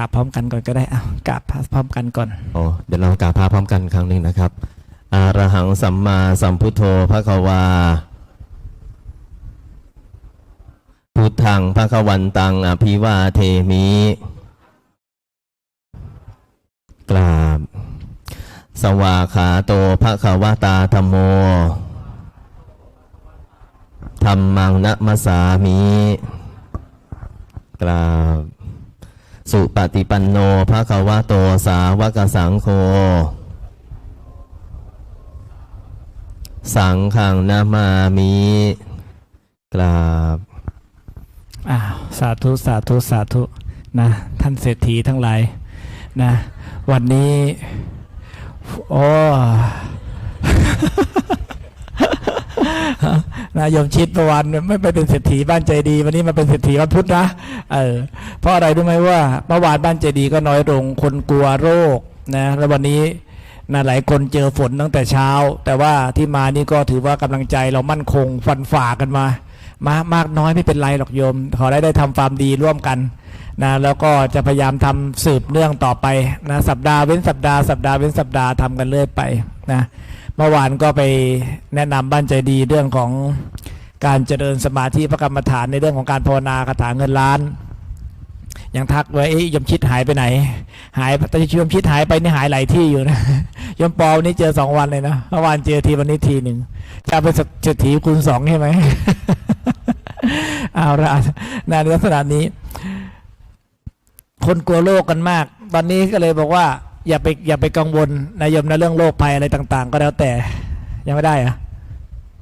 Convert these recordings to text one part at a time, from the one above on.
กราบพร้อมกันก่อนก็ได้เอ้ากราบพร้อมกันก่อนโอ้เดี๋ยวเรากราบพระพร้อมกันครั้งหนึ่งนะครับอาระหังสัมมาสัมพุทโธพระควาพุทธังพระควันตังอภิวาเทมิกราบ สวาขาโตพระควตาธรรมโมธรรมังนะมสสามิกราบ สุปฏิปันโนภะคะวะโตสาวกสังโฆสังขังนามามิกราบอ้าวสาธุสาธุสาธุนะท่านเศรษฐีทั้งหลายนะวันนี้โอ้ นายมชิดเมื่อวานไม่ไปเป็นเศรษฐีบ้านใจดี วันนี้มาเป็นเศรษฐีวันพุธนะเออเพราะอะไรรู้ไหมว่าเมื่อวานบ้านใจดีก็น้อยลงคนกลัวโรคนะแล้ววันนี้นะหลายคนเจอฝนตั้งแต่เช้า แต่ว่าที่มานี่ก็ถือว่ากำลังใจเรามั่นคงฟันฝ่ากันมามามากน้อยไม่เป็นไรหรอกโยม ขอได้ได้ทำความดีร่วมกัน นะแล้วก็จะพยายามทำสืบเนื่องต่อไปนะสัปดาห์เว้นสัปดาห์สัปดาห์เว้นสัปดาห์ทำกันเรื่อยไปนะเมื่อวานก็ไปแนะนำบ้านใจดีเรื่องของการเจริญสมาธิพระกรรมฐานในเรื่องของการภาวนาคาถาเงินล้านยังทักไว้ยมชิดหายไปไหน หายแต่ยมชิดหายไปนี่หายหลายที่อยู่นะยมปอวันนี้เจอสองวันเลยนะเมื่อวานเจอทีวันนี้ทีหนึ่งจะเอาไปเศรษฐีคูณสองใช่ไหมเอาละในลักษณะนี้ คนกลัวโรคกันมาก ตอนนี้ก็เลยบอกว่า อย่าไปอย่าไปกังวลนายยมในะเรื่องโรคภัยอะไรต่าง ๆ ก็แล้วแต่ยังไม่ได้อะ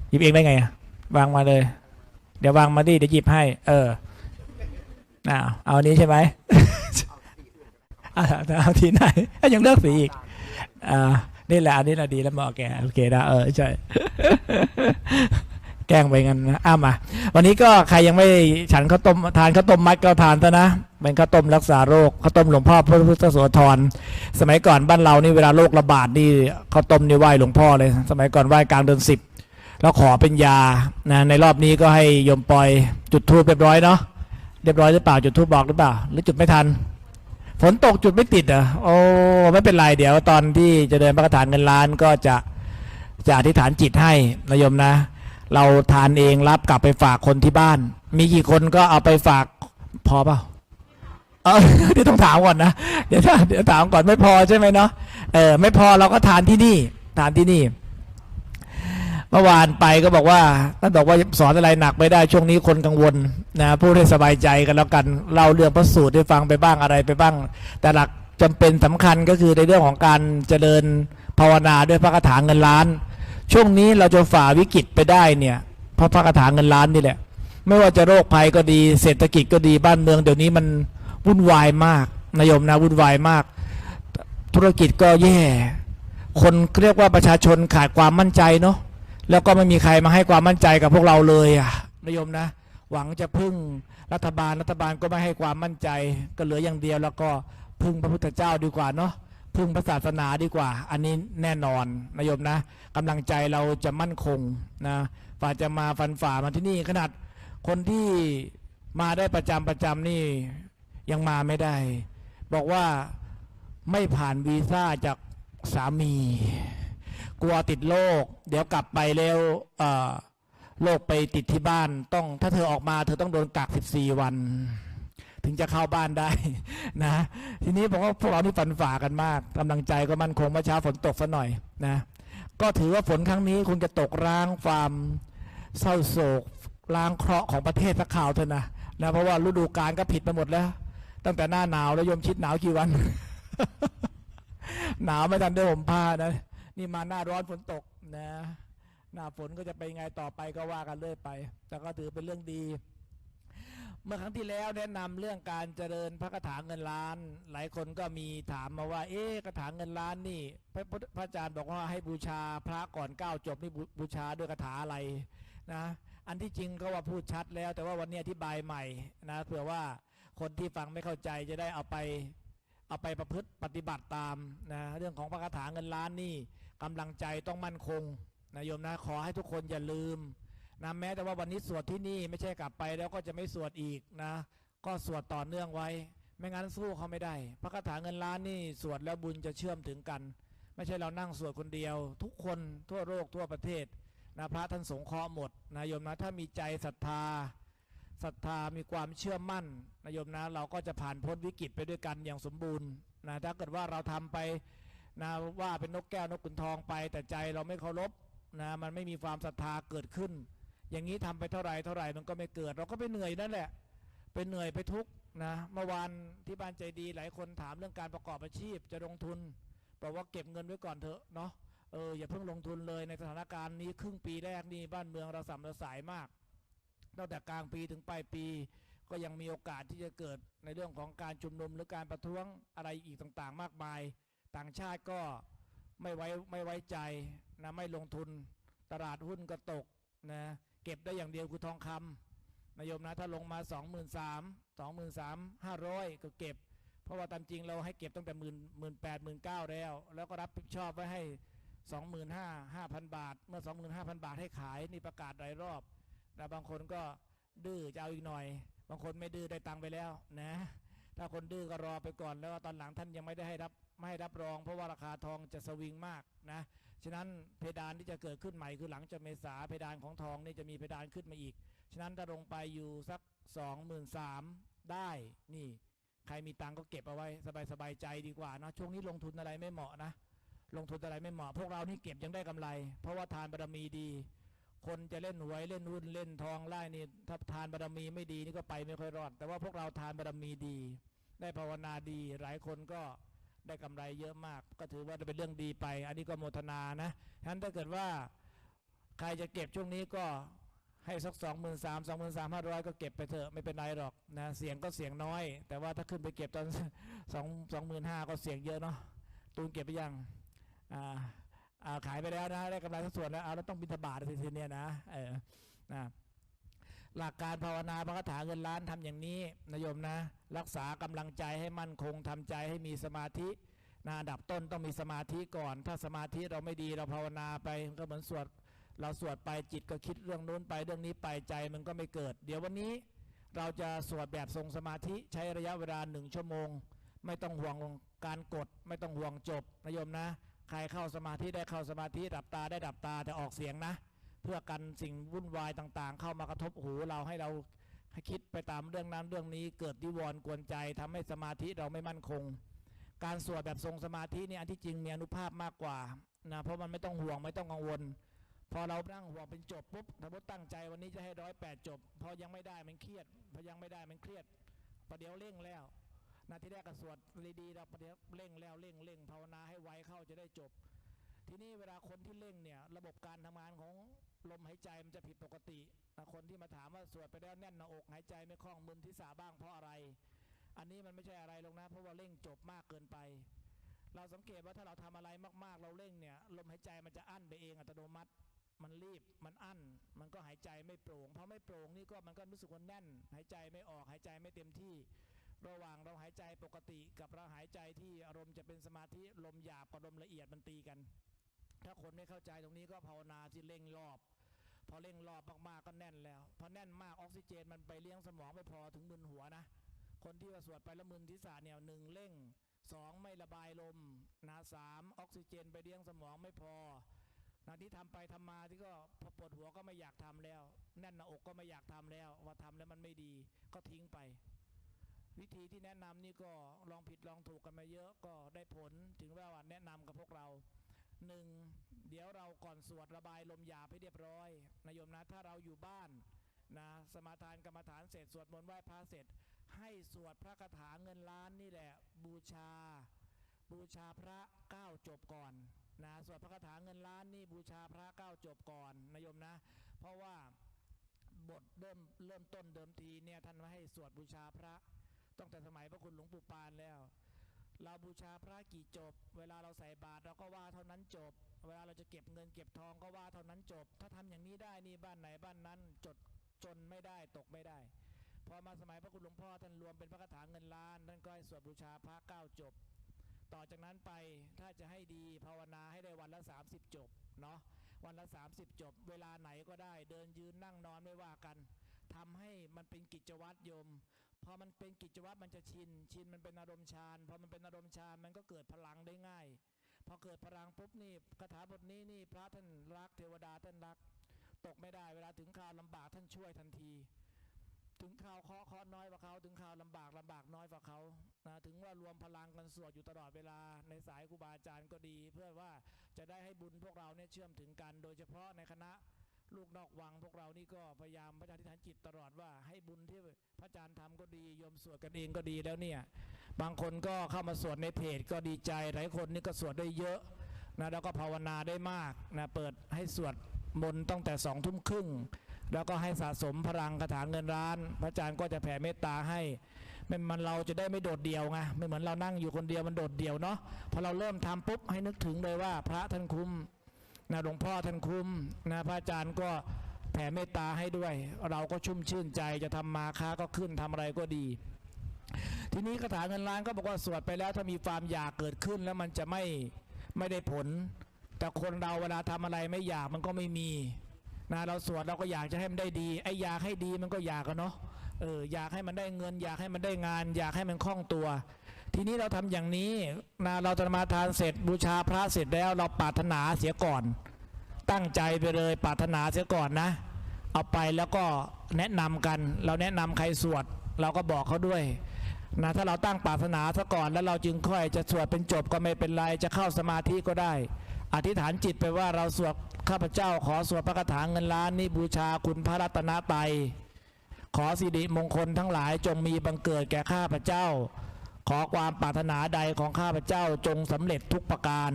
หยิบเองได้ไงอะวางมาเลย เดี๋ยววางมาดิเดี๋ยวหยิบให้ เออเอาเอานี้ใช่ไหมเอาเอาทีไหนเอ้ยยังเลือกสีอีกอ่านี่แหละอันนี้แหละดีแล้วเหมาะแกโอเคนะเออใช่แกล้งไปงั้นนะอ้ามา วันนี้ก็ใครยังไม่ฉันข้าวต้มทานข้าวต้มมัดก็ทานซะนะเป็นข้าวต้มรักษาโรคข้าวต้มหลวงพ่อพระพุทธโสธรสมัยก่อนบ้านเรานี่เวลาโรคระบาดนี่ข้าวต้มนี่ไหว้หลวงพ่อเลย สมัยก่อนไหว้กลางเดือนสิบแล้วขอเป็นยานะในรอบนี้ก็ให้โยมปอยจุดทูบเรียบร้อยเนาะเรียบร้อยหรือเปล่าจุดทูบบอกหรือเปล่า หรือจุดไม่ทัน ฝนตกจุดไม่ติดเหรอโอ้ไม่เป็นไรเดี๋ยวตอนที่จะเดินพระกฐานเงินล้านก็จะจะอธิษฐานจิตให้นะโยมนะ เราทานเองรับกลับไปฝากคนที่บ้าน มีกี่คนก็เอาไปฝากพอเปล่า เออเดี๋ยวต้องถามก่อนนะ เดี๋ยวถ้าเดี๋ยวถามก่อนไม่พอใช่ไหมเนาะเออไม่พอเราก็ทานที่นี่ ทานที่นี่ เมื่อวานไปก็บอกว่าท่านบอกว่าสอนอะไรหนักไม่ได้ช่วงนี้คนกังวลนะพูดให้สบายใจกันแล้วกันเล่าเรื่องพระสูตรให้ฟังไปบ้างอะไรไปบ้าง แต่หลักจำเป็นสำคัญก็คือในเรื่องของการเจริญภาวนาด้วยพระคาถาเงินล้าน ช่วงนี้เราจะฝ่าวิกฤตไปได้เนี่ยเพราะพระคาถาเงินล้านนี่แหละ ไม่ว่าจะโรคภัยก็ดี เศรษฐกิจก็ดีบ้านเมืองเดี๋ยวนี้มัน วุ่นวายมากนายมนะวุ่นวายมาก ธุรกิจก็แย่ คนเรียกว่าประชาชนขาดความมั่นใจเนาะแล้วก็ไม่มีใครมาให้ความมั่นใจกับพวกเราเลยอะนายมนะ หวังจะพึ่งรัฐบาลรัฐบาลก็ไม่ให้ความมั่นใจก็เหลืออย่างเดียว แล้วก็พึ่งพระพุทธเจ้าดีกว่าเนาะพึ่งพระศาสนาดีกว่า อันนี้แน่นอนนายโยมนะกำลังใจเราจะมั่นคงนะฝ่าจะมาฟันฝ่ามาที่นี่ขนาดคนที่มาได้ประจำประจำนี่ ยังมาไม่ได้ บอกว่าไม่ผ่านวีซ่าจากสามี กลัวติดโรคเดี๋ยวกลับไปแล้วโรคไปติดที่บ้านต้องถ้าเธอออกมาเธอต้องโดนกัก 14 วัน ถึงจะเข้าบ้านได้นะ ทีนี้ผมว่าพวกเรานี่ฟันฝ่ากันมากกำลังใจก็มั่นคงเมื่อเช้าฝนตกซะหน่อยนะ ก็ถือว่าฝนครั้งนี้คงจะตกร้างความเศร้าโศกล้างเคราะห์ของประเทศสักข่าวเถอะนะนะเพราะว่าฤดูกาลก็ผิดไปหมดแล้ว ตั้งแต่หน้าหนาวแล้วยมชิดหนาวกี่วัน หนาวไม่ทันได้ห่มผ้านะ นี่มาหน้าร้อนฝนตกนะ หน้าฝนก็จะไปไงต่อไปก็ว่ากันเรื่อยไป แต่ก็ถือเป็นเรื่องดี เมื่อครั้งที่แล้วแนะนำเรื่องการเจริญพระคาถาเงินล้าน หลายคนก็มีถามมาว่า เอ๊ะคาถาเงินล้านนี่ พระพระอาจารย์บอกว่าให้บูชาพระก่อนก้าวจบนี่บูบูชาด้วยคาถาอะไรนะ อันที่จริงก็ว่าพูดชัดแล้ว แต่ว่าวันนี้อธิบายใหม่นะเผื่อว่า คนที่ฟังไม่เข้าใจจะได้เอาไปเอาไปประพฤติปฏิบัติตามนะเรื่องของพระคาถาเงินล้านนี่กำลังใจต้องมั่นคงนะโยมนะขอให้ทุกคนอย่าลืมนะแม้แต่ว่าวันนี้สวดที่นี่ไม่ใช่กลับไปแล้วก็จะไม่สวดอีกนะ ก็สวดต่อเนื่องไว้ ไม่งั้นสู้เขาไม่ได้ พระคาถาเงินล้านนี่สวดแล้วบุญจะเชื่อมถึงกัน ไม่ใช่เรานั่งสวดคนเดียว ทุกคนทั่วโลกทั่วประเทศนะพระท่านสงเคราะห์หมดนะโยมนะถ้ามีใจศรัทธา ศรัทธามีความเชื่อมั่นนะโยมนะเราก็จะผ่านพ้นวิกฤตไปด้วยกันอย่างสมบูรณ์นะถ้าเกิดว่าเราทำไปนะว่าเป็นนกแก้วนกขุนทองไป แต่ใจเราไม่เคารพนะมันไม่มีความศรัทธาเกิดขึ้น อย่างนี้ทำไปเท่าไหรเท่าไหรมันก็ไม่เกิด เราก็ไปเหนื่อยนั่นแหละไปเหนื่อยไปทุกนะเมื่อวานที่บ้านใจดีหลายคนถามเรื่องการประกอบอาชีพจะลงทุนบอกว่าเก็บเงินไว้ก่อนเถอะเนาะเอออย่าเพิ่งลงทุนเลยในสถานการณ์นี้ครึ่งปีแรกนี่บ้านเมืองเราสัมระสายมาก ตั้งแต่กลางปีถึงปลายปี ก็ยังมีโอกาสที่จะเกิดในเรื่องของการชุมนุมหรือการประท้วงอะไรอีกต่างๆ มากมาย ต่างชาติก็ไม่ไว้ไม่ไว้ใจนะไม่ลงทุนตลาดหุ้นก็ตกนะเก็บได้อย่างเดียวคือทองคำนายโยมนะถ้าลงมา 2 3 0 0 0 2 3 5 0 0 ก็เก็บ เพราะว่าตามจริงเราให้เก็บตั้งแต่หมื่นหมื่นแปดหมื่นเก้าแล้ว แล้วก็รับผิดชอบไว้ให้ 25,000 5,000บาท เมื่อ 25,000 บาทให้ขายนี่ประกาศหลายรอบ แต่บางคนก็ดื้อจะเอาอีกหน่อย บางคนไม่ดื้อได้ตังค์ไปแล้วนะ ถ้าคนดื้อก็รอไปก่อน แล้วตอนหลังท่านยังไม่ได้ให้รับไม่ให้รับรอง เพราะว่าราคาทองจะสวิงมากนะฉะนั้นเพดานที่จะเกิดขึ้นใหม่คือหลังจากเมษาเพดานของทองนี่จะมีเพดานขึ้นมาอีก ฉะนั้นถ้าลงไปอยู่สักสองหมื่นสามได้นี่ใครมีตังค์ก็เก็บเอาไว้สบายสบายใจดีกว่านะช่วงนี้ลงทุนอะไรไม่เหมาะนะ ลงทุนอะไรไม่เหมาะ พวกเรานี่เก็บยังได้กำไร เพราะว่าทานบารมีดี คนจะเล่นหวยเล่นหุ้นเล่นทองไล่นี่ถ้าทานบารมีไม่ดีนี่ก็ไปไม่ค่อยรอด แต่ว่าพวกเราทานบารมีดี ได้ภาวนาดี หลายคนก็ได้กำไรเยอะมาก ก็ถือว่าเป็นเรื่องดีไป อันนี้ก็โมทนานะฉะนั้นถ้าเกิดว่าใครจะเก็บช่วงนี้ก็ให้สักสองหมื่นสามสองหมื่นสามห้าร้อยก็เก็บไปเถอะไม่เป็นไรหรอกนะเสียงก็เสียงน้อย แต่ว่าถ้าขึ้นไปเก็บตอนสองสองหมื่นห้าก็เสียงเยอะเนาะตูนเก็บไปยังอ่า อ่าขายไปแล้วนะได้กำไรทั้งส่วนแล้วเอาแล้วต้องบินทบาททีทีเนี่ยนะเออนะหลักการภาวนาพระคาถาเงินล้านทำอย่างนี้นะโยมนะ รักษากำลังใจให้มั่นคงทำใจให้มีสมาธินะดับต้นต้องมีสมาธิก่อน ถ้าสมาธิเราไม่ดีเราภาวนาไปก็เหมือนสวดเราสวดไปจิตก็คิดเรื่องนู้นไปเรื่องนี้ไปใจมันก็ไม่เกิด เดี๋ยววันนี้เราจะสวดแบบทรงสมาธิใช้ระยะเวลาหนึ่งชั่วโมง ไม่ต้องห่วงการกด ไม่ต้องห่วงจบนะโยมนะ ใครเข้าสมาธิได้เข้าสมาธิดับตาได้ดับตาแต่ออกเสียงนะ เพื่อกันสิ่งวุ่นวายต่างๆ เข้ามากระทบหูเราให้เราคิดไปตามเรื่องนั้นเรื่องนี้ เกิดดิวรณ์กวนใจทำให้สมาธิเราไม่มั่นคง การสวดแบบทรงสมาธินี่อันที่จริงมีอนุภาพมากกว่านะเพราะมันไม่ต้องห่วงไม่ต้องกังวล พอเรานั่งห่วงเป็นจบปุ๊บสมมติตั้งใจวันนี้จะให้ร้อยแปดจบพอยังไม่ได้มันเครียดพอยังไม่ได้มันเครียดประเดี๋ยวเร่งแล้ว นาทีแรกก็สวดดีๆเราประเดี๋ยวเร่งแล้วเร่งเร่งภาวนาให้ไวเข้าจะได้จบ ทีนี้เวลาคนที่เร่งเนี่ยระบบการทำงานของลมหายใจมันจะผิดปกตินะคนที่มาถามว่าสวดไปแล้วแน่นหน้าอกหายใจไม่คล่องมึนที่สาบ้างเพราะอะไร อันนี้มันไม่ใช่อะไรลงนะ เพราะว่าเร่งจบมากเกินไป เราสังเกตว่าถ้าเราทำอะไรมากๆ เราเร่งเนี่ยลมหายใจมันจะอั้นไปเองอัตโนมัติมันรีบมันอั้น มันก็หายใจไม่โปร่งเพอไม่โปร่งนี่ก็มันก็รู้สึกว่าแน่น หายใจไม่ออกหายใจไม่เต็มที่ ระหว่างเราหายใจปกติกับเราหายใจที่อารมณ์จะเป็นสมาธิลมหยาบกับลมละเอียดมันตีกัน ถ้าคนไม่เข้าใจตรงนี้ก็ภาวนาที่เร่งรอบ พอเร่งรอบมากๆก็แน่นแล้วพอแน่นมากออกซิเจนมันไปเลี้ยงสมองไม่พอถึงมึนหัวนะ คนที่ว่าสวดไปแล้วมึนทิศาเนี่ยหนึ่งเร่งสองไม่ระบายลมนะสามออกซิเจนไปเลี้ยงสมองไม่พอนาที่ทำไปทำมาที่ก็พอปวดหัวก็ไม่อยากทำแล้ว แน่นหน้าอกก็ไม่อยากทำแล้ว ว่าทำแล้วมันไม่ดีก็ทิ้งไป วิธีที่แนะนำนี่ก็ลองผิดลองถูกกันมาเยอะก็ได้ผลถึงเวลาแนะนำกับพวกเราหนึ่งเดี๋ยวเราก่อนสวดระบายลมหยาบให้เรียบร้อยนายโยมนะถ้าเราอยู่บ้านนะสมาทานกรรมฐานเสร็จสวดมนต์ไหว้พระเสร็จ ให้สวดพระคาถาเงินล้านนี่แหละ บูชา บูชาพระเก้าจบก่อนนะสวดพระคาถาเงินล้านนี่บูชาพระเก้าจบก่อนนายโยมนะ เพราะว่าบทเริ่มเริ่มต้นเดิมทีเนี่ยท่านว่าให้สวดบูชาพระ ตั้งแต่สมัยพระคุณหลวงปู่ปานแล้ว เราบูชาพระกี่จบ เวลาเราใส่บาตรเราก็ว่าเท่านั้นจบ เวลาเราจะเก็บเงินเก็บทองก็ว่าเท่านั้นจบ ถ้าทำอย่างนี้ได้นี่บ้านไหนบ้านนั้นจดจนไม่ได้ตกไม่ได้พอมาสมัยพระคุณหลวงพ่อท่านรวมเป็นพระคาถาเงินล้านท่านก็ให้สวดบูชาพระเก้าจบ ต่อจากนั้นไปถ้าจะให้ดีภาวนาให้ได้วันละ 30 จบเนาะวันละ 30 จบ เวลาไหนก็ได้ เดินยืนนั่งนอนไม่ว่ากันทำให้มันเป็นกิจวัตรโยม พอมันเป็นกิจวัตรมันจะชิน ชินมันเป็นอารมณ์ฌานพอมันเป็นอารมณ์ฌานมันก็เกิดพลังได้ง่าย พอเกิดพลังปุ๊บนี่คาถาบทนี้นี่พระท่านรักเทวดาท่านรัก ตกไม่ได้เวลาถึงข่าวลำบากท่านช่วยทันที ถึงข่าวเคาะเคาะน้อยกว่าเขาถึงข่าวลำบากลำบากน้อยกว่าเขานะถึงว่ารวมพลังกันสวดอยู่ตลอดเวลาในสายครูบาอาจารย์ก็ดี เพื่อว่าจะได้ให้บุญพวกเราเนี่ยเชื่อมถึงกัน โดยเฉพาะในคณะ ลูกนอกวัง พวกเรานี่ก็พยายามพระอาจารย์ที่ฐานจิตตลอดว่าให้บุญที่พระอาจารย์ทำก็ดีโยมสวดกันเองก็ดีแล้วเนี่ย บางคนก็เข้ามาสวดในเพจก็ดีใจหลายคนนี่ก็สวดได้เยอะนะแล้วก็ภาวนาได้มากนะเปิดให้สวดมนต์ตั้งแต่สองทุ่มครึ่งแล้วก็ให้สะสมพลังคาถาเงินล้าน พระอาจารย์ก็จะแผ่เมตตาให้ไม่มันเราจะได้ไม่โดดเดี่ยวไงไม่เหมือนเรานั่งอยู่คนเดียวมันโดดเดี่ยวเนาะพอเราเริ่มทำปุ๊บให้นึกถึงเลยว่าพระท่านคุ้ม นะหลวงพ่อท่านคุ้มนะพระอาจารย์ก็แผ่เมตตาให้ด้วย เราก็ชุ่มชื่นใจจะทำมาค้าก็ขึ้นทำอะไรก็ดี ทีนี้คาถาเงินล้านก็บอกว่าสวดไปแล้วถ้ามีความอยากเกิดขึ้นแล้วมันจะไม่ไม่ได้ผล แต่คนเราเวลาทำอะไรไม่อยากมันก็ไม่มีนะเราสวดเราก็อยากจะให้มันได้ดีไอ้อยากให้ดีมันก็อยากกันเนาะเอออยากให้มันได้เงิน อยากให้มันได้งาน อยากให้มันคล่องตัว ทีนี้เราทำอย่างนี้นะเราจะมาทานเสร็จบูชาพระเสร็จแล้วเราปรารถนาเสียก่อน ตั้งใจไปเลยปรารถนาเสียก่อนนะ เอาไปแล้วก็แนะนำกัน เราแนะนำใครสวด เราก็บอกเขาด้วยนะถ้าเราตั้งปรารถนาซะก่อนแล้วเราจึงค่อยจะสวดเป็นจบก็ไม่เป็นไรจะเข้าสมาธิก็ได้ อธิษฐานจิตไปว่าเราสวดข้าพเจ้า ขอสวดพระคาถาเงินล้านนี้บูชาคุณพระรัตนตรัยขอสิริมงคลทั้งหลายจงมีบังเกิดแก่ข้าพเจ้า ขอความปรารถนาใดของข้าพเจ้าจงสำเร็จทุกประการ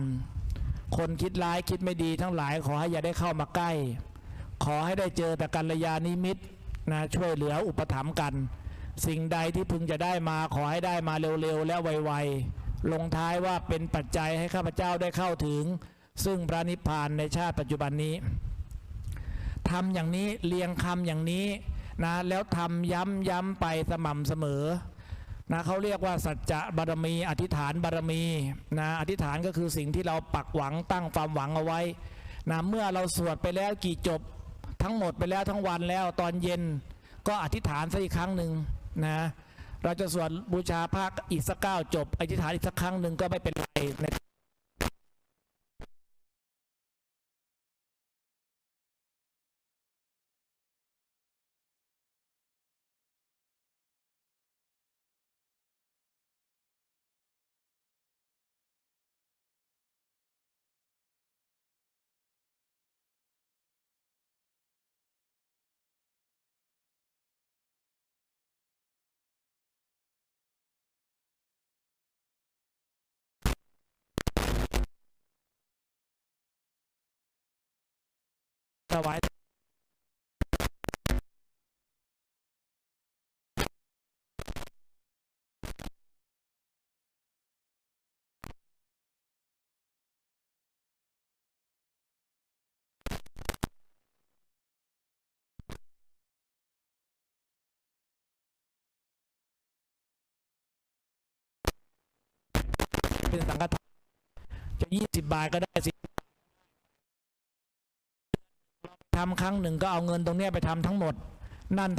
คนคิดร้ายคิดไม่ดีทั้งหลายขอให้อย่าได้เข้ามาใกล้ ขอให้ได้เจอแต่กัลยาณิมิตนะช่วยเหลืออุปถัมภ์กัน สิ่งใดที่พึงจะได้มาขอให้ได้มาเร็วๆและไวๆลงท้ายว่าเป็นปัจจัยให้ข้าพเจ้าได้เข้าถึง ซึ่งพระนิพพานในชาติปัจจุบันนี้ทำอย่างนี้เรียงคำอย่างนี้นะแล้วทำย้ำย้ำไปสม่ำเสมอ นะเขาเรียกว่าสัจจะบารมี อธิษฐานบารมีนะอธิษฐานก็คือสิ่งที่เราปักหวังตั้งความหวังเอาไว้นะเมื่อเราสวดไปแล้วกี่จบทั้งหมดไปแล้วทั้งวันแล้วตอนเย็นก็อธิษฐานสักอีกครั้งหนึ่งนะเราจะสวดบูชาพระอีกสักเก้าจบ อธิษฐานอีกสักครั้งหนึ่งก็ไม่เป็นไรนะถวายเป็นสังฆทานจะยี่สิบบาทก็ได้สิ ทำครั้งหนึ่งก็เอาเงินตรงนี้ไปทำทั้งหมด นั่น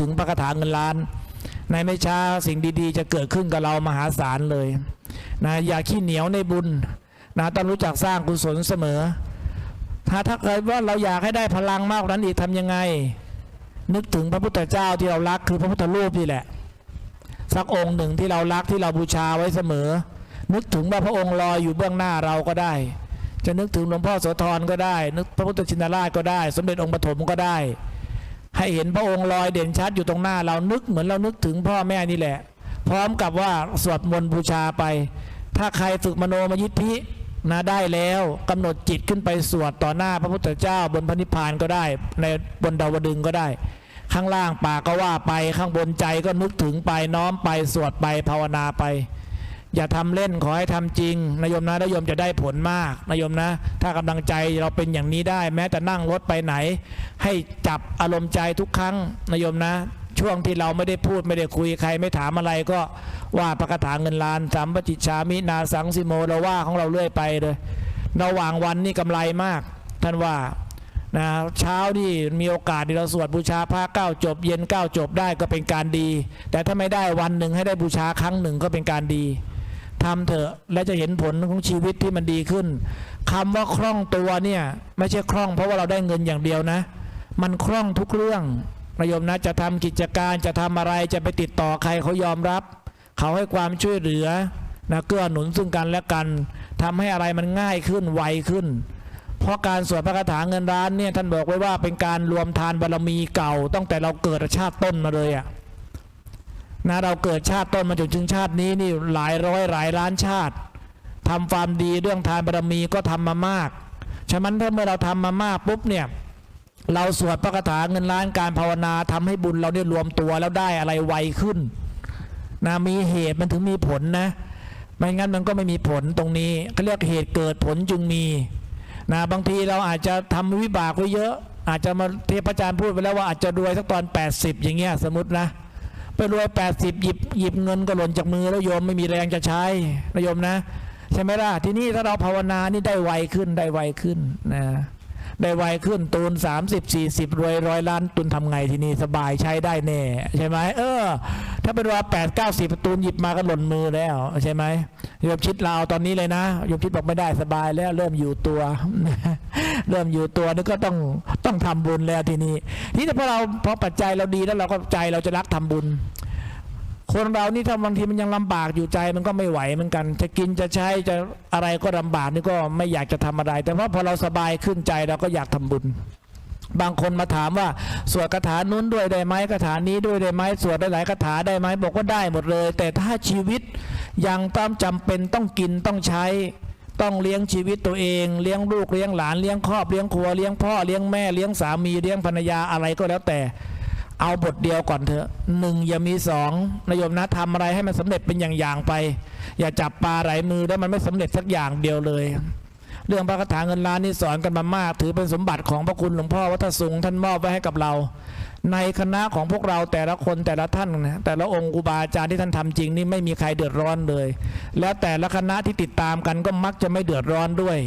ถึงพระคาถาเงินล้าน ในไม่ช้าสิ่งดีๆ จะเกิดขึ้นกับเรามหาศาลเลยนะอย่าขี้เหนียวในบุญนะต้องรู้จักสร้างกุศลเสมอ ถ้าถ้าเกิดว่าเราอยากให้ได้พลังมากกว่านั้นอีกทำยังไง นึกถึงพระพุทธเจ้าที่เรารักคือพระพุทธรูปนี่แหละสสักองค์หนึ่งที่เรารักที่เราบูชาไว้เสมอ นึกถึงว่าพระองค์ลอยอยู่เบื้องหน้าเราก็ได้ จะนึกถึงหลวงพ่อโสธรก็ได้ นึกพระพุทธชินราชก็ได้ สมเด็จองค์ปฐมก็ได้ ให้เห็นพระองค์ลอยเด่นชัดอยู่ตรงหน้า เรานึกเหมือนเรานึกถึงพ่อแม่นี่แหละ พร้อมกับว่าสวดมนต์บูชาไป ถ้าใครฝึกมโนมยิทธินะได้แล้วกำหนดจิตขึ้นไปสวดต่อหน้าพระพุทธเจ้าบนพระนิพพานก็ได้ ในบนดาวดึงก็ได้ ข้างล่างปากก็ว่าไปข้างบนใจก็นึกถึงไปน้อมไปสวดไปภาวนาไป อย่าทำเล่นขอให้ทำจริงนายมนะนายมจะได้ผลมากนายมนะ ถ้ากำลังใจเราเป็นอย่างนี้ได้ แม้แต่นั่งรถไปไหน ให้จับอารมณ์ใจทุกครั้งนายมนะ ช่วงที่เราไม่ได้พูดไม่ได้คุยใครไม่ถามอะไรก็ว่าประกถาเงินล้านสามปจิชามินาสังสิโมเราว่าของเราเรื่อยไปเลยระหว่างวันนี่กำไรมาก ท่านว่านะเช้านี่มีโอกาสที่เราสวดบูชาพระเก้าจบ เย็นเก้าจบได้ก็เป็นการดี แต่ถ้าไม่ได้วันหนึ่งให้ได้บูชาครั้งหนึ่งก็เป็นการดี ทำเถอะและจะเห็นผลของชีวิตที่มันดีขึ้นคำว่าคล่องตัวเนี่ยไม่ใช่คล่องเพราะว่าเราได้เงินอย่างเดียวนะ มันคล่องทุกเรื่องนายโยมนะจะทำกิจการจะทำอะไรจะไปติดต่อใครเขายอมรับ เขาให้ความช่วยเหลือนะเกื้อหนุนซึ่งกันและกันทำให้อะไรมันง่ายขึ้นไวขึ้น เพราะการสวดพระคาถาเงินร้านเนี่ยท่านบอกไว้ว่าเป็นการรวมทานบารมีเก่าตั้งแต่เราเกิดชาติต้นมาเลยอะ นะเราเกิดชาติต้นมาจนถึงชาตินี้นี่หลายร้อยหลายล้านชาติทำความดีเรื่องทานบารมีก็ทำมามาก ฉะนั้นถ้าเมื่อเราทำมามากปุ๊บเนี่ยเราสวดพระคาถาเงินล้านการภาวนาทำให้บุญเราเนี่ยรวมตัวแล้วได้อะไรไวขึ้นนะมีเหตุมันถึงมีผลนะไม่งั้นมันก็ไม่มีผลตรงนี้เขาเรียกเหตุเกิดผลจึงมีนะบางทีเราอาจจะทำวิบากไว้เยอะ อาจจะมาเทพอาจารย์พูดไปแล้วว่าอาจจะรวยสักตอน 80 อย่างเงี้ยสมมตินะ ไปรวย80หยิบหยิบเงินก็หล่นจากมือแล้วโยมไม่มีแรงจะใช้นะโยมนะ ใช่ไหมล่ะ ทีนี้ถ้าเราภาวนานี่ได้ไวขึ้นได้ไวขึ้นนะ ได้ไวขึ้นตูน 30 40 รวยร้อยล้านตุนทำไงทีนี้สบายใช้ได้แน่ ใช่ไหมเออ ถ้าเป็นว่า8 9 0ตูนหยิบมาก็หล่นมือแล้ว ใช่ไหมโยมชิดเราตอนนี้เลยนะโยมชิดบอกไม่ได้สบายแล้วเริ่มอยู่ตัว เริ่มอยู่ตัวนี่ก็ต้องต้องทำบุญแล้วทีนี้นี่ถ้าพอเราพอปัจจัยเราดีแล้วเราก็ใจเราจะรักทำบุญ คนเรานี่ถ้าบางทีมันยังลำบากอยู่ใจมันก็ไม่ไหวเหมือนกัน จะกินจะใช้จะอะไรก็ลำบากนี่ก็ไม่อยากจะทำอะไร แต่ว่าพอเราสบายขึ้นใจเราก็อยากทำบุญบางคนมาถามว่าสวดคาถานู้นด้วยได้ไหมคาถานี้ด้วยได้ไหมสวดได้หลายคาถาได้ไหมบอกว่าได้หมดเลย แต่ถ้าชีวิตยังต้องจำเป็นต้องกินต้องใช้ ต้องเลี้ยงชีวิตตัวเอง เลี้ยงลูกเลี้ยงหลานเลี้ยงครอบเลี้ยงครัวเลี้ยงพ่อเลี้ยงแม่เลี้ยงสามีเลี้ยงภรรยาอะไรก็แล้วแต่ เอาบทเดียวก่อนเถอะหนึ่งอย่ามีสองนายโยมนะทำอะไรให้มันสำเร็จเป็นอย่างๆไป อย่าจับปลาไหลมือแล้วมันไม่สำเร็จสักอย่างเดียวเลย เรื่องพระคาถาเงินล้านนี่สอนกันมามาก ถือเป็นสมบัติของพระคุณหลวงพ่อวัฒสุงท่านมอบไว้ให้กับเรา ในคณะของพวกเราแต่ละคนแต่ละท่านนะแต่ละองค์ครูบาอาจารย์ที่ท่านทำจริงนี่ไม่มีใครเดือดร้อนเลย แล้วแต่ละคณะที่ติดตามกันก็มักจะไม่เดือดร้อนด้วย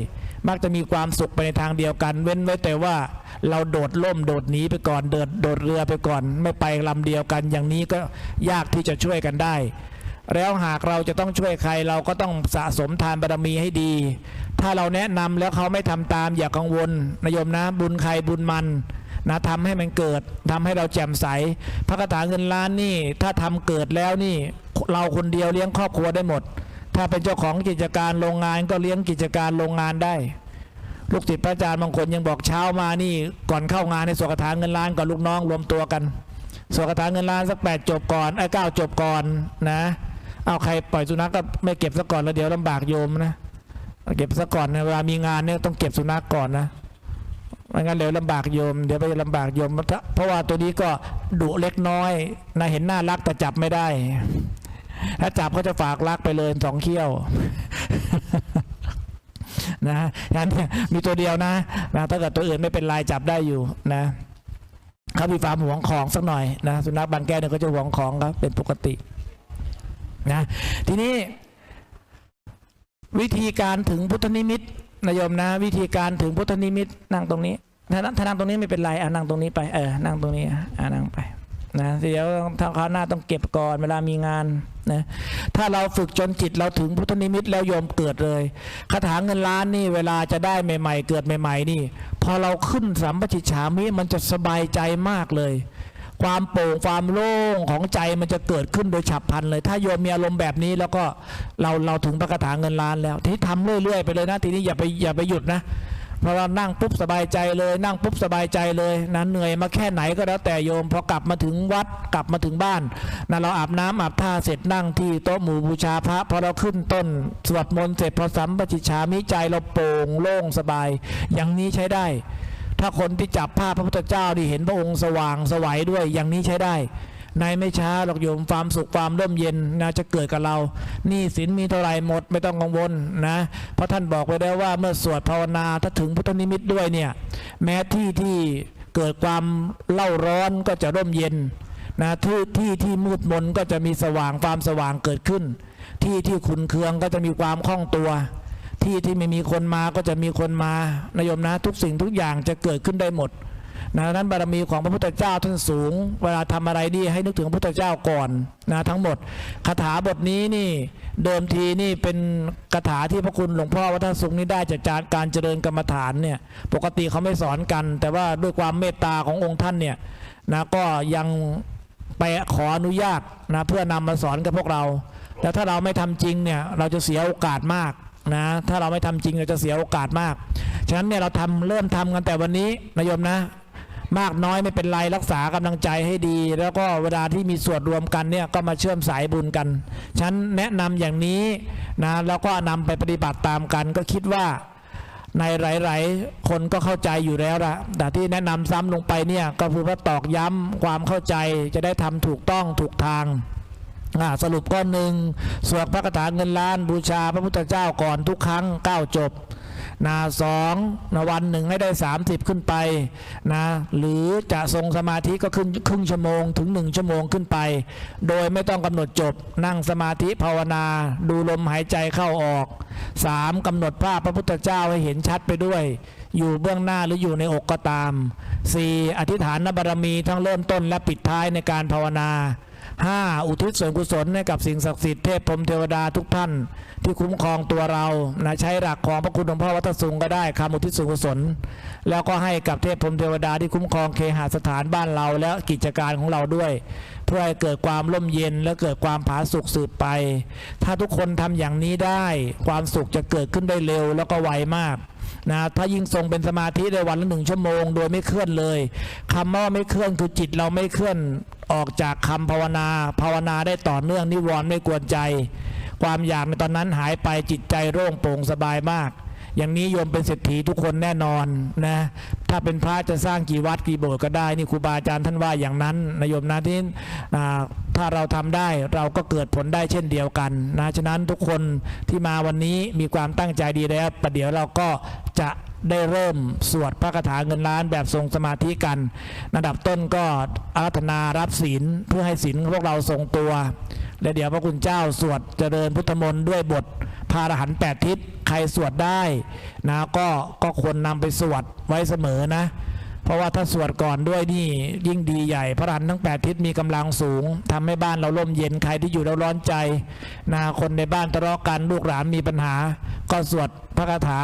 มักจะมีความสุขไปในทางเดียวกัน เว้นไว้แต่ว่าเราโดดล่มโดดหนีไปก่อนเดินโดดเรือไปก่อน ไม่ไปลำเดียวกันอย่างนี้ก็ยากที่จะช่วยกันได้ แล้วหากเราจะต้องช่วยใครเราก็ต้องสะสมทานบารมีให้ดี ถ้าเราแนะนำแล้วเขาไม่ทำตามอย่ากังวลนะโยมนะบุญใครบุญมันนะทำให้มันเกิดทำให้เราแจ่มใส พระคาถาเงินล้านนี่ ถ้าทำเกิดแล้วนี่ เราคนเดียวเลี้ยงครอบครัวได้หมด ถ้าเป็นเจ้าของกิจการโรงงานก็เลี้ยงกิจการโรงงานได้ ลูกศิษย์พระอาจารย์บางคนยังบอกเช้ามานี่ก่อนเข้างานในสวดคาถาเงินล้านกับลูกน้องรวมตัวกันสวดคาถาเงินล้านสักแปดจบก่อนไอ้เก้าจบก่อนนะ เอาใครปล่อยสุนัขก็ไม่เก็บซะก่อนแล้วเดี๋ยวลำบากโยมนะเก็บซะก่อนเวลามีงานเนี่ยต้องเก็บสุนัขก่อนนะไม่งั้นเดี๋ยวลำบากโยมเดี๋ยวไปลำบากโยม เพราะว่าตัวนี้ก็ดุเล็กน้อยนะเห็นหน้ารักแต่จับไม่ได้ ถ้าจับก็จะฝากรักไปเลยสองเขี้ยวนะงั้นมีตัวเดียวนะนะถ้าเกิดตัวอื่นไม่เป็นไรจับได้อยู่นะเขามีความหวงของสักหน่อยนะสุนัขบางแก้วเนี่ยก็จะหวงของครับเป็นปกตินะทีนี้ วิธีการถึงพุทธนิมิตนายโยมนะ วิธีการถึงพุทธนิมิตนั่งตรงนี้ถ้านั่งตรงนี้ไม่เป็นไรอะนั่งตรงนี้ไปเออนั่งตรงนี้อะนั่งไป นะเดี๋ยวถ้าคราวหน้าต้องเก็บก่อนเวลามีงานนะถ้าเราฝึกจนจิตเราถึงพุทธนิมิตแล้วโยมเกิดเลยคาถาเงินล้านนี่เวลาจะได้ใหม่ ๆ เกิดใหม่ ๆ นี่ พอเราขึ้นสัมปชิฉามิมันจะสบายใจมากเลย ความโปร่งความโล่งของใจมันจะเกิดขึ้นโดยฉับพลันเลย ถ้าโยมมีอารมณ์แบบนี้แล้วก็เราเราถึงพระคาถาเงินล้านแล้วที่ทำเรื่อยๆไปเลยนะทีนี้อย่าไปอย่าไปหยุดนะ เพราะเรานั่งปุ๊บสบายใจเลย นั่งปุ๊บสบายใจเลยนะเหนื่อยมาแค่ไหนก็แล้วแต่โยมพอกลับมาถึงวัดกลับมาถึงบ้านนะเราอาบน้ำอาบท่าเสร็จนั่งที่โต๊ะหมู่บูชาพระพอเราขึ้นต้นสวดมนต์เสร็จพอสัมปชิชามิใจเราโปร่งโล่งสบาย อย่างนี้ใช้ได้ ถ้าคนที่จับภาพพระพุทธเจ้าที่เห็นพระองค์สว่างสวัยด้วยอย่างนี้ใช้ได้ ในไม่ช้าหรอกโยมความสุขความร่มเย็นนะจะเกิดกับเราหนี่สินมีเท่าไหรหมดไม่ต้องกังวลนะเพราะท่านบอกไว้แล้วว่าเมื่อสวดภาวนาถ้าถึงพุทธนิมิตด้วยเนี่ยแม้ที่ที่เกิดความเล่าร้อนก็จะร่มเย็นนะที่ที่ที่มืดมนก็จะมีสว่างความสว่างเกิดขึ้น ที่ที่ขุนเคืองก็จะมีความคล่องตัว ที่ที่ไม่มีคนมาก็จะมีคนมานายมนะทุกสิ่งทุกอย่างจะเกิดขึ้นได้หมด นะดังนั้นบารมีของพระพุทธเจ้าท่านสูง เวลาทำอะไรนี่ให้นึกถึงพระพุทธเจ้าก่อนนะทั้งหมดคาถาบทนี้นี่เดิมทีนี่เป็นคาถาที่พระคุณหลวงพ่อวัฒนสุขนี่ได้จากการการเจริญกรรมฐานเนี่ยปกติเขาไม่สอนกัน แต่ว่าด้วยความเมตตาขององค์ท่านเนี่ยนะก็ยังไปขออนุญาตนะเพื่อนำมาสอนกับพวกเราแล้วถ้าเราไม่ทำจริงเนี่ยเราจะเสียโอกาสมากนะถ้าเราไม่ทำจริงเราจะเสียโอกาสมาก ฉะนั้นเนี่ยเราทำเริ่มทำกันแต่วันนี้นายโยมนะ มากน้อยไม่เป็นไรรักษากำลังใจให้ดี แล้วก็เวลาที่มีสวนรวมกันเนี่ยก็มาเชื่อมสายบุญกัน ฉันแนะนำอย่างนี้นะแล้วก็นำไปปฏิบัติตามกัน ก็คิดว่าในหลาย ๆ คนก็เข้าใจอยู่แล้วละแต่ที่แนะนำซ้ำลงไปเนี่ยก็คือว่าตอกย้ำความเข้าใจจะได้ทำถูกต้องถูกทางสรุปก็หนึ่งสวดพระคาถาเงินล้านบูชาพระพุทธเจ้าก่อนทุกครั้งก้าวจบ นะสองนะวันหนึ่งให้ได้ 30 ขึ้นไปนะหรือจะทรงสมาธิก็ขึ้นครึ่งชั่วโมงถึง 1 ชั่วโมงขึ้นไป โดยไม่ต้องกำหนดจบนั่งสมาธิภาวนาดูลมหายใจเข้าออก 3. กำหนดภาพพระพุทธเจ้าให้เห็นชัดไปด้วย อยู่เบื้องหน้าหรืออยู่ในอกก็ตาม 4. อธิษฐานบารมีทั้งเริ่มต้นและปิดท้ายในการภาวนา 5. อุทิศส่วนกุศลให้กับสิ่งศักดิ์สิทธิ์เทพพรมเทวดาทุกท่านที่คุ้มครองตัวเรานะใช้หลักของพระคุณหลวงพ่อวัดสุงก็ได้คำอุทิศส่วนกุศล แล้วก็ให้กับเทพพรมเทวดาที่คุ้มครองเคหสถานบ้านเราและกิจการของเราด้วย เพื่อให้เกิดความร่มเย็นและเกิดความผาสุกสืบไป ถ้าทุกคนทำอย่างนี้ได้ ความสุขจะเกิดขึ้นได้เร็วแล้วก็ไวมาก นะถ้ายิ่งทรงเป็นสมาธิได้วันละหนึ่งชั่วโมง โดยไม่เคลื่อนเลยคำว่าไม่เคลื่อนคือจิตเราไม่เคลื่อนออกจากคำภาวนา ภาวนาได้ต่อเนื่องนิวรณ์ไม่กวนใจ ความอยากในตอนนั้นหายไปจิตใจโล่งโปร่งสบายมาก อย่างนี้โยมเป็นเศรษฐีทุกคนแน่นอนนะถ้าเป็นพระจะสร้างกี่วัดกี่โบสถ์ก็ได้นี่ครูบาอาจารย์ท่านว่าอย่างนั้นนะโยมนะที่ถ้าเราทำได้เราก็เกิดผลได้เช่นเดียวกันนะฉะนั้นทุกคนที่มาวันนี้มีความตั้งใจดีแล้วประเดี๋ยวเราก็จะได้เริ่มสวดพระคาถาเงินล้านแบบทรงสมาธิกันระดับต้นก็อารัธนารับศีลเพื่อให้ศีลพวกเราทรงตัว และเดี๋ยวพระคุณเจ้าสวดเจริญพุทธมนต์ด้วยบท พาหรหันแปดทิศใครสวดได้นะก็ก็ควรนำไปสวดไว้เสมอนะ เพราะว่าถ้าสวดก่อนด้วยนี่ยิ่งดีใหญ่พระรันทั้งแปดทิศมีกำลังสูงทำให้บ้านเราร่มเย็นใครที่อยู่แล้วร้อนใจนะคนในบ้านทะเลาะกันลูกหลานมีปัญหา ก็สวดพระคาถา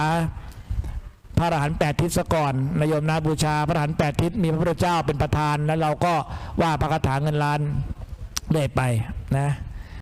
พระอรหันต์แปดทิศก่อนนายโยมนาบูชา พระอรหันต์แปดทิศมีพระพุทธเจ้าเป็นประธาน แล้วเราก็ว่าพระคาถาเงินล้านเรื่อยไปนะ